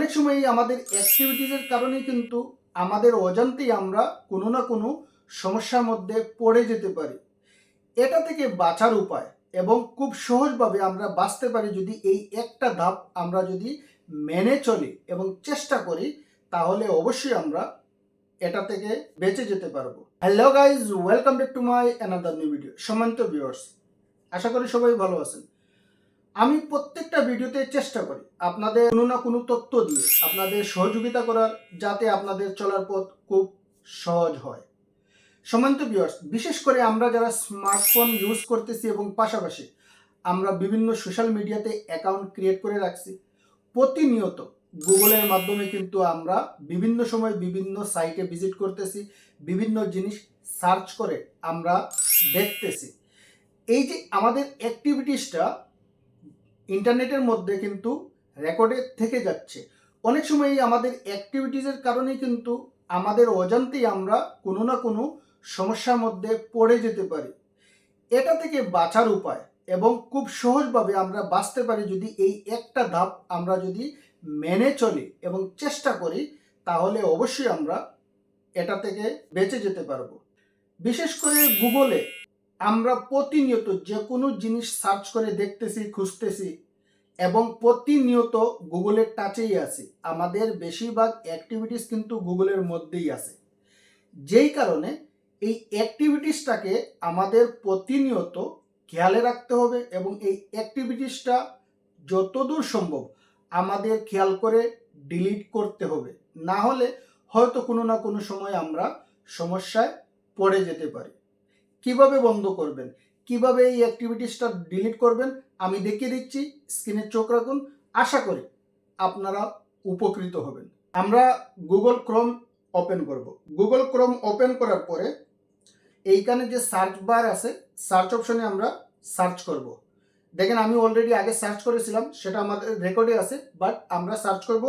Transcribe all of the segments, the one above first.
অনেক সময় আমাদের অ্যাক্টিভিটিসের কারণে কিন্তু আমাদের অজান্তেই আমরা কোনো না কোনো সমস্যার মধ্যে পড়ে যেতে পারি। এটা থেকে বাঁচার উপায় এবং খুব সহজভাবে আমরা বাঁচতে পারি যদি এই একটা ধাপ আমরা যদি মেনে চলি এবং চেষ্টা করি, তাহলে অবশ্যই আমরা এটা থেকে বেঁচে যেতে পারব। Hello guys welcome back to my another new video সমান্ত viewers আশা করি সবাই ভালো আছেন। আমি প্রত্যেকটা ভিডিওতে চেষ্টা করি আপনাদের কোনো না কোনো তথ্য দিয়ে আপনাদের সহযোগিতা করার যাতে আপনাদের চলার পথ খুব সহজ হয়। সমান্ত ভিউয়ার্স বিশেষ করে আমরা যারা স্মার্টফোন ইউজ করতেছি এবং পাশাপাশি আমরা বিভিন্ন সোশ্যাল মিডিয়াতে অ্যাকাউন্ট ক্রিয়েট করে রাখছি, প্রতিনিয়ত গুগলের মাধ্যমে কিন্তু আমরা বিভিন্ন সময় বিভিন্ন সাইটে ভিজিট করতেছি, বিভিন্ন জিনিস সার্চ করে আমরা দেখতেছি। এই যে আমাদের অ্যাক্টিভিটিসটা ইন্টারনেটের মধ্যে কিন্তু রেকর্ডে থেকে যাচ্ছে। অনেক সময় আমাদের অ্যাক্টিভিটিসের কারণে কিন্তু আমাদের অজান্তেই আমরা কোনো না কোনো সমস্যার মধ্যে পড়ে যেতে পারি। এটা থেকে বাঁচার উপায় এবং খুব সহজভাবে আমরা বাঁচতে পারি যদি এই একটা ধাপ আমরা যদি মেনে চলি এবং চেষ্টা করি, তাহলে অবশ্যই আমরা এটা থেকে বেঁচে যেতে পারব। বিশেষ করে গুগলে আমরা প্রতিনিয়ত যে কোনো জিনিস সার্চ করে দেখতেছি, খুঁজতেছি এবং প্রতিনিয়ত গুগলের টাচেই আছি। আমাদের বেশিরভাগ অ্যাক্টিভিটিস কিন্তু গুগলের মধ্যেই আছে। যেই কারণে এই অ্যাক্টিভিটিসটাকে আমাদের প্রতিনিয়ত খেয়ালে রাখতে হবে এবং এই অ্যাক্টিভিটিসটা যতদূর সম্ভব আমাদের খেয়াল করে ডিলিট করতে হবে। না হলে হয়তো কোনো না কোনো সময় আমরা সমস্যায় পড়ে যেতে পারি। কীভাবে বন্ধ করবেন? কীভাবে এই অ্যাক্টিভিটিসটা ডিলিট করবেন? আমি দেখিয়ে দিচ্ছি স্ক্রিনে চোখ রাখুন। আশা করি আপনারা উপকৃত হবেন। আমরা গুগল ক্রোম ওপেন করব। গুগল ক্রোম ওপেন করার পরে এইখানে যে সার্চ বার আছে সার্চ অপশনে আমরা সার্চ করব। দেখেন, আমি অলরেডি আগে সার্চ করেছিলাম, সেটা আমাদের রেকর্ডে আছে বাট আমরা সার্চ করব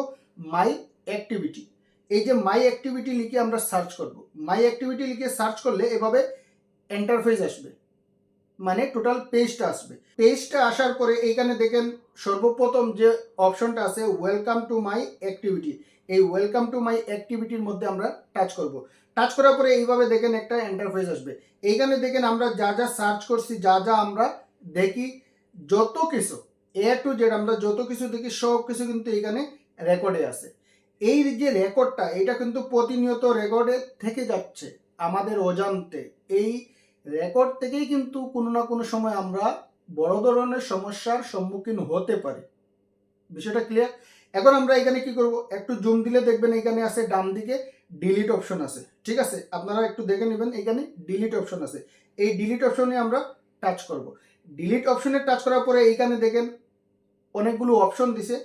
মাই অ্যাক্টিভিটি এই যে মাই অ্যাক্টিভিটি লিখে আমরা সার্চ করব। মাই অ্যাক্টিভিটি লিখে সার্চ করলে এভাবে এন্টারফেস আসবে। মানে টোটাল পেজটা আসবে। পেজটা আসার পরে এইখানে দেখেন সর্বপ্রথম যে অপশনটা আছে ওয়েলকাম টু মাই অ্যাক্টিভিটি এই ওয়েলকাম টু মাই অ্যাক্টিভিটির মধ্যে আমরা টাচ করব। টাচ করার পরে এইভাবে দেখেন একটা এন্টারফেস আসবে। এইখানে দেখেন আমরা যা যা সার্চ করছি, যা যা আমরা দেখি, যত কিছু এ টু জেড আমরা যত কিছু দেখি, সব কিছু কিন্তু এইখানে রেকর্ডে আছে। এই যে রেকর্ডটা এটা কিন্তু প্রতিনিয়ত রেকর্ডে থেকে যাচ্ছে আমাদের অজান্তে। এই রেকর্ড থেকেই কিন্তু কোনো না কোনো সময় আমরা বড় ধরনের সমস্যার সম্মুখীন হতে পারি। বিষয়টা ক্লিয়ার এখন আমরা এখানে কি করব? একটু জুম দিলে দেখবেন এখানে আছে ডান দিকে ডিলিট অপশন আছে। ঠিক আছে? আপনারা একটু দেখে নেবেন, এখানে ডিলিট অপশন আছে। এই ডিলিট অপশনে আমরা টাচ করব। ডিলিট অপশনে টাচ করার পরে এইখানে দেখেন অনেকগুলো অপশন দিছে।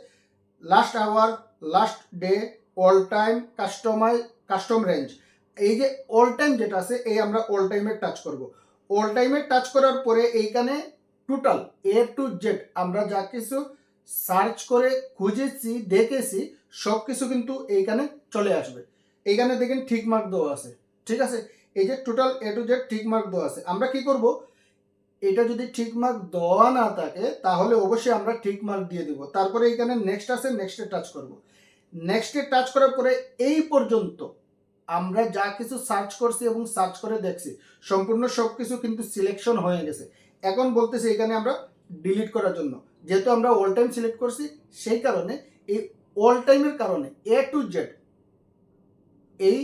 Last hour last day all time customise custom range এই যে অল টাইম যেটা আছে, এই আমরা অল টাইমে টাচ করব। অল টাইমে টাচ করার পরে এইখানে টোটাল এ টু জেড আমরা যা কিছু সার্চ করে খুঁজেছি, দেখেছি সব কিছু কিন্তু এইখানে চলে আসবে। এইখানে দেখেন ঠিক মার্ক দেওয়া আছে, ঠিক আছে? এই যে টোটাল এ টু জেড ঠিক মার্ক দেওয়া আছে, আমরা কি করব? এটা যদি ঠিক মার্ক দেওয়া না থাকে, তাহলে অবশ্যই আমরা ঠিক মার্ক দিয়ে দেবো। তারপরে এইখানে নেক্সট আছে নেক্সটে টাচ করব। নেক্সটে টাচ করার পরে এই পর্যন্ত আমরা যা কিছু সার্চ করছি এবং সার্চ করে দেখছি, সম্পূর্ণ সব কিছু কিন্তু সিলেকশন হয়ে গেছে। এখন বলতেছি এখানে আমরা ডিলিট করার জন্য। যেহেতু আমরা অল টাইম সিলেক্ট করছি, সেই কারণে, এই অল টাইমের কারণে এ টু জেড এই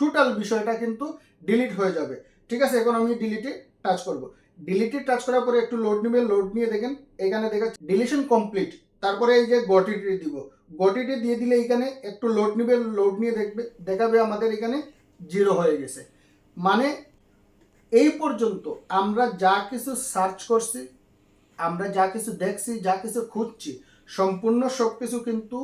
টোটাল বিষয়টা কিন্তু ডিলিট হয়ে যাবে। ঠিক আছে, এখন আমি ডিলিটে টাচ করব। ডিলিটে টাচ করার পরে একটু লোড নিবে লোড নিয়ে দেখেন, এখানে দেখা ডিলিশন কমপ্লিট তারপরে এই যে গটিটি দিব। গটিটি দিয়ে দিলে এখানে একটু লোড নিবে লোড নিয়ে দেখবে, দেখাবে আমাদের এখানে জিরো হয়ে গেছে। মানে এই পর্যন্ত আমরা যা কিছু সার্চ করছি, আমরা যা কিছু দেখছি, যা কিছু খুঁজছি, সম্পূর্ণ সব কিছু কিন্তু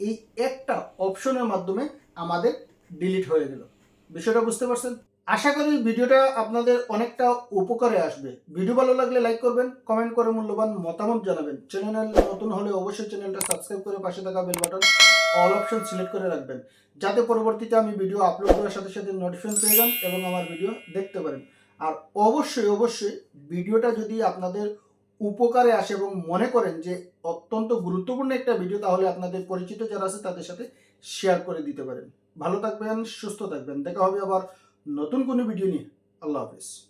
এই একটা অপশনের মাধ্যমে আমাদের ডিলিট হয়ে গেল। বিষয়টা বুঝতে পারছেন? আশা করি ভিডিওটা আপনাদের অনেকটা উপকারে আসবে। ভিডিও ভালো লাগলে লাইক করবেন কমেন্ট করে মূল্যবান মতামত জানাবেন। চ্যানেল নতুন হলে অবশ্যই চ্যানেলটা সাবস্ক্রাইব করে পাশে থাকা bell button all option select করে রাখবেন। যাতে পরবর্তীতে আমি ভিডিও আপলোড করার সাথে সাথে নোটিফিকেশন পেয়ে যান এবং আমার ভিডিও দেখতে পারেন। আর অবশ্যই অবশ্যই ভিডিওটা যদি আপনাদের উপকারে আসে এবং মনে করেন যে অত্যন্ত গুরুত্বপূর্ণ একটা ভিডিও তাহলে আপনাদের পরিচিত যারা আছে তাদের সাথে শেয়ার করে দিতে পারেন। ভালো থাকবেন, সুস্থ থাকবেন। দেখা হবে আবার নতুন কোনো ভিডিও নিয়ে। আল্লাহ হাফিজ।